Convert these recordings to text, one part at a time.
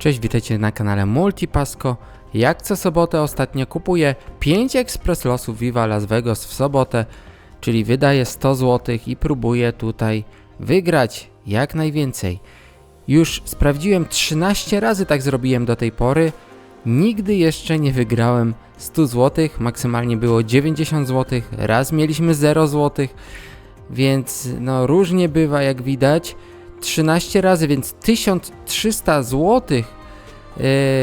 Cześć, witajcie na kanale Multipasco. Jak co sobotę ostatnio kupuję 5 ekspres losów Viva Las Vegas w sobotę, czyli wydaję 100 zł i próbuję tutaj wygrać jak najwięcej. Już sprawdziłem 13 razy tak zrobiłem do tej pory. Nigdy jeszcze nie wygrałem 100 zł, maksymalnie było 90 zł, raz mieliśmy 0 zł, więc no różnie bywa jak widać. 13 razy, więc 1300 zł yy,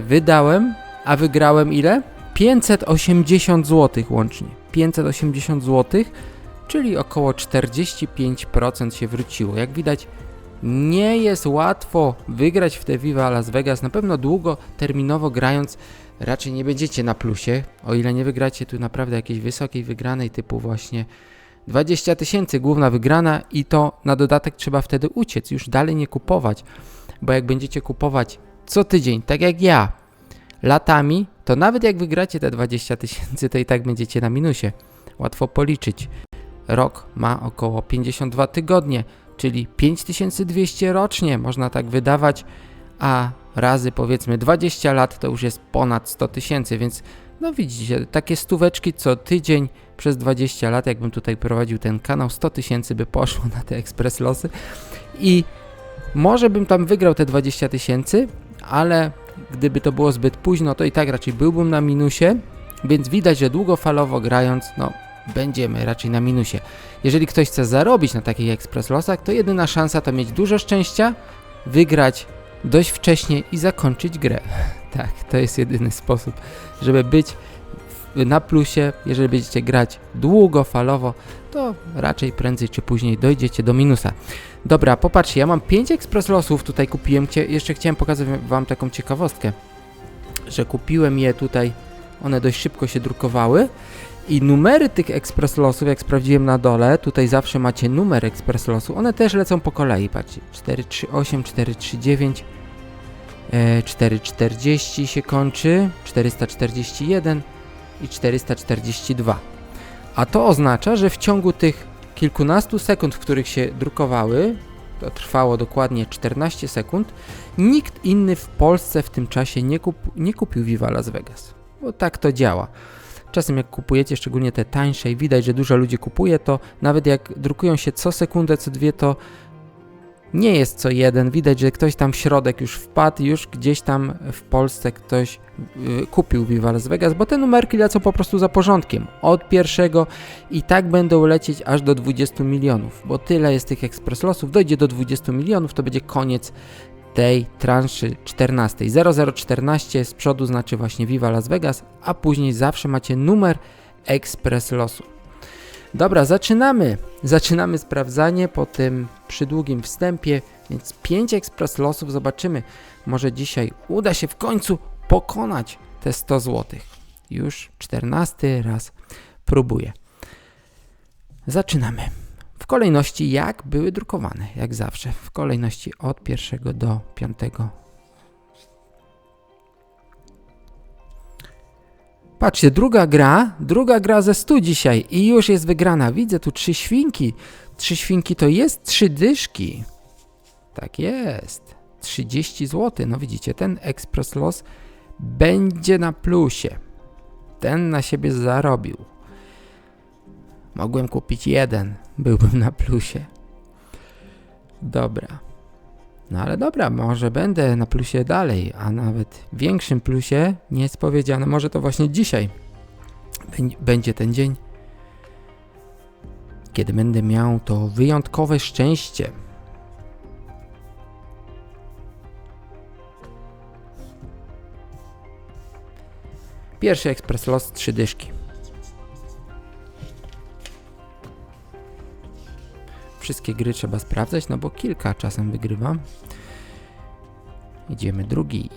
wydałem, a wygrałem ile? 580 zł łącznie. 580 zł, czyli około 45% się wróciło. Jak widać, nie jest łatwo wygrać w te Viva Las Vegas. Na pewno długoterminowo grając raczej nie będziecie na plusie, o ile nie wygracie tu naprawdę jakiejś wysokiej wygranej typu właśnie 20 tysięcy główna wygrana i to na dodatek trzeba wtedy uciec, już dalej nie kupować, bo jak będziecie kupować co tydzień, tak jak ja, latami, to nawet jak wygracie te 20 tysięcy, to i tak będziecie na minusie. Łatwo policzyć. Rok ma około 52 tygodnie, czyli 5200 rocznie można tak wydawać, a razy powiedzmy 20 lat to już jest ponad 100 tysięcy, więc no widzicie, takie stóweczki co tydzień przez 20 lat, jakbym tutaj prowadził ten kanał, 100 tysięcy by poszło na te ekspres losy i może bym tam wygrał te 20 tysięcy, ale gdyby to było zbyt późno, to i tak raczej byłbym na minusie, więc widać, że długofalowo grając, no będziemy raczej na minusie. Jeżeli ktoś chce zarobić na takich ekspres losach, to jedyna szansa to mieć dużo szczęścia, wygrać dość wcześnie i zakończyć grę. Tak, to jest jedyny sposób, żeby być na plusie. Jeżeli będziecie grać długofalowo, to raczej prędzej czy później dojdziecie do minusa. Dobra, popatrzcie, ja mam 5 ekspres losów, tutaj kupiłem, jeszcze chciałem pokazać wam taką ciekawostkę, że kupiłem je tutaj, one dość szybko się drukowały. I numery tych ekspres losów, jak sprawdziłem na dole, tutaj zawsze macie numer ekspres losu, one też lecą po kolei, patrzcie, 438, 439, 440 się kończy, 441 i 442. A to oznacza, że w ciągu tych kilkunastu sekund, w których się drukowały, to trwało dokładnie 14 sekund, nikt inny w Polsce w tym czasie nie, kup nie kupił Viva Las Vegas. Bo tak to działa. Czasem jak kupujecie, szczególnie te tańsze i widać, że dużo ludzi kupuje, to nawet jak drukują się co sekundę, co dwie, to nie jest co jeden. Widać, że ktoś tam w środek już wpadł, już gdzieś tam w Polsce ktoś yy, kupił Viva Las Vegas, bo te numerki lecą po prostu za porządkiem. Od pierwszego i tak będą lecieć aż do 20 milionów, bo tyle jest tych ekspres losów. Dojdzie do 20 milionów, to będzie koniec tej transzy 14. 0014 z przodu znaczy właśnie Viva Las Vegas, a później zawsze macie numer ekspres losu. Dobra, zaczynamy. Zaczynamy sprawdzanie po tym przydługim wstępie, więc 5 ekspres losów zobaczymy. Może dzisiaj uda się w końcu pokonać te 100 zł. Już 14 raz próbuję. Zaczynamy. W kolejności jak były drukowane, jak zawsze. W kolejności od pierwszego do piątego Patrzcie, druga gra, druga gra ze stu dzisiaj i już jest wygrana. Widzę tu trzy świnki. Trzy świnki to jest trzy dyszki. Tak jest. 30 zł. No widzicie, ten Express Loss będzie na plusie. Ten na siebie zarobił. Mogłem kupić jeden, byłbym na plusie. Dobra. No ale dobra, może będę na plusie dalej, a nawet większym plusie nie jest powiedziane. Może to właśnie dzisiaj będzie ten dzień, kiedy będę miał to wyjątkowe szczęście. Pierwszy ekspres los trzy dyszki. Wszystkie gry trzeba sprawdzać, no bo kilka czasem wygrywam. Idziemy drugi.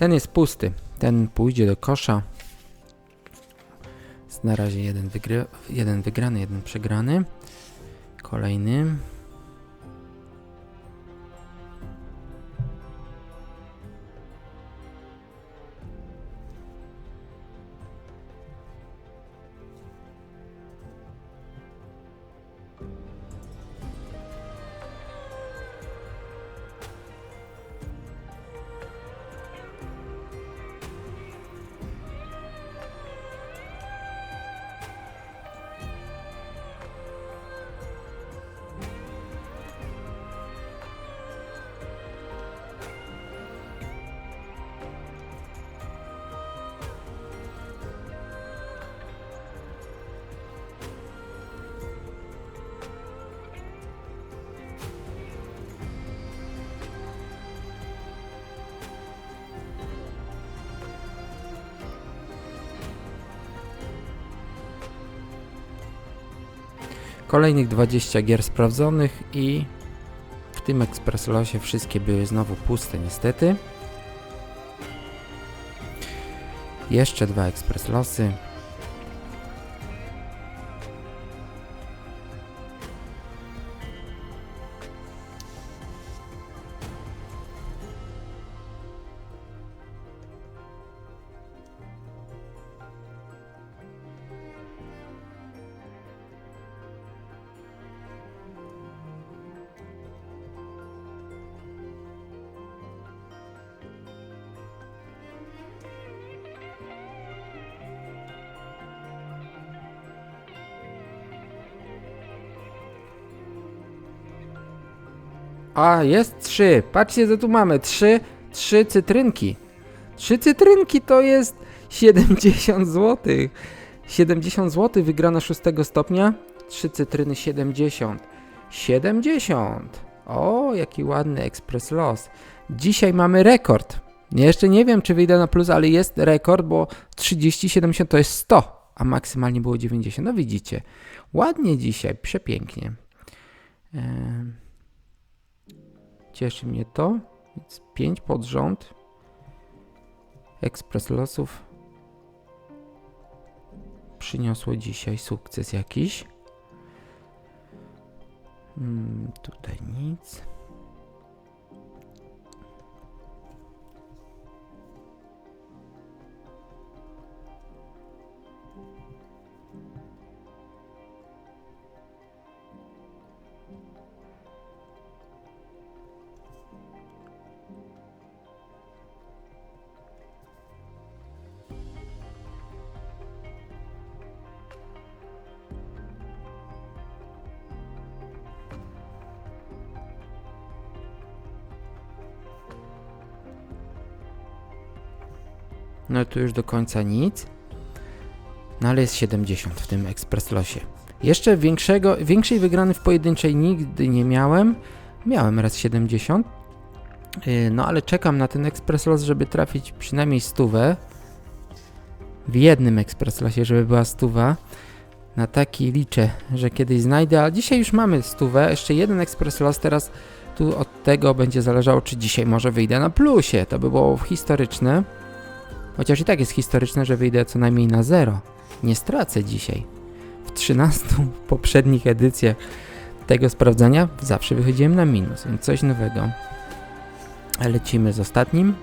Ten jest pusty. Ten pójdzie do kosza. Jest na razie jeden, jeden wygrany, jeden przegrany. Kolejny. Kolejnych 20 gier sprawdzonych i w tym Express Losie wszystkie były znowu puste niestety. Jeszcze dwa Express Losy. A, jest trzy. Patrzcie, co tu mamy. Trzy, trzy cytrynki. Trzy cytrynki to jest 70 zł. 70 zł wygrana 6 stopnia. Trzy cytryny 70. 70. O, jaki ładny ekspres los. Dzisiaj mamy rekord. Jeszcze nie wiem, czy wyjdę na plus, ale jest rekord, bo 30, 70 to jest 100, a maksymalnie było 90. No widzicie. Ładnie dzisiaj, przepięknie. Em. Cieszy mnie to. Więc 5 pod rząd. Ekspres losów przyniosło dzisiaj sukces jakiś. Mm, tutaj nic. No tu już do końca nic. No ale jest 70 w tym Express Losie. Jeszcze większego, większej wygrany w pojedynczej nigdy nie miałem. Miałem raz 70. Yy, No ale czekam na ten Express Los, żeby trafić przynajmniej stówę. W jednym Express Losie, żeby była stuwa. Na taki liczę, że kiedyś znajdę, a dzisiaj już mamy stówę. Jeszcze jeden Express Los, teraz tu od tego będzie zależało, czy dzisiaj może wyjdę na plusie. To by było historyczne. Chociaż i tak jest historyczne, że wyjdę co najmniej na zero. Nie stracę dzisiaj. W 13 poprzednich edycjach tego sprawdzania zawsze wychodziłem na minus, więc coś nowego. Lecimy z ostatnim.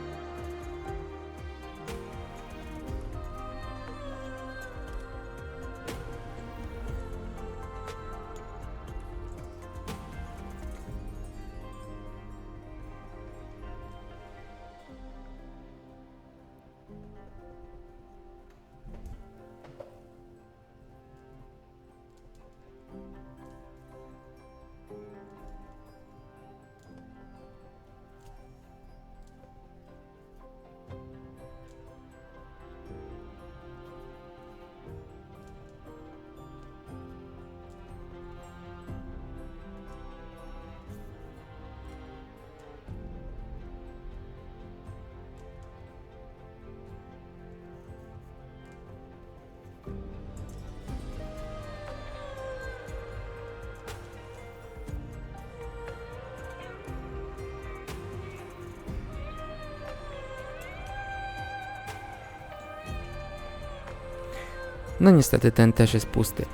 No niestety ten też jest pusty.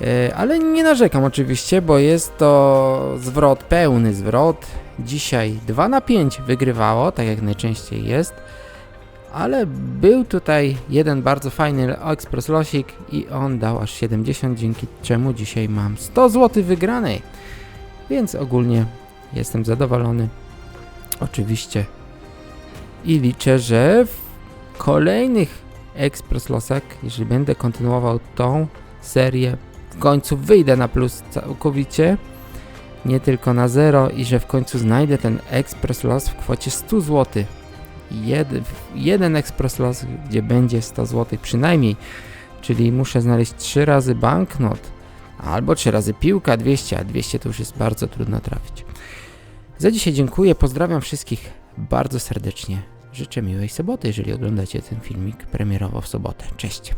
E, Ale nie narzekam oczywiście, bo jest to zwrot, pełny zwrot. Dzisiaj 2 na 5 wygrywało, tak jak najczęściej jest. Ale był tutaj jeden bardzo fajny Express Losik i on dał aż 70, dzięki czemu dzisiaj mam 100 zł wygranej. Więc ogólnie jestem zadowolony. Oczywiście. I liczę, że w kolejnych Express Losach, jeżeli będę kontynuował tą serię, w końcu wyjdę na plus całkowicie, nie tylko na zero i że w końcu znajdę ten Express Los w kwocie 100 zł. Jed, jeden Express Los, gdzie będzie 100 zł przynajmniej, czyli muszę znaleźć 3 razy banknot albo 3 razy piłka 200, a 200 to już jest bardzo trudno trafić. Za dzisiaj dziękuję, pozdrawiam wszystkich bardzo serdecznie. Życzę miłej soboty, jeżeli oglądacie ten filmik premierowo w sobotę. Cześć!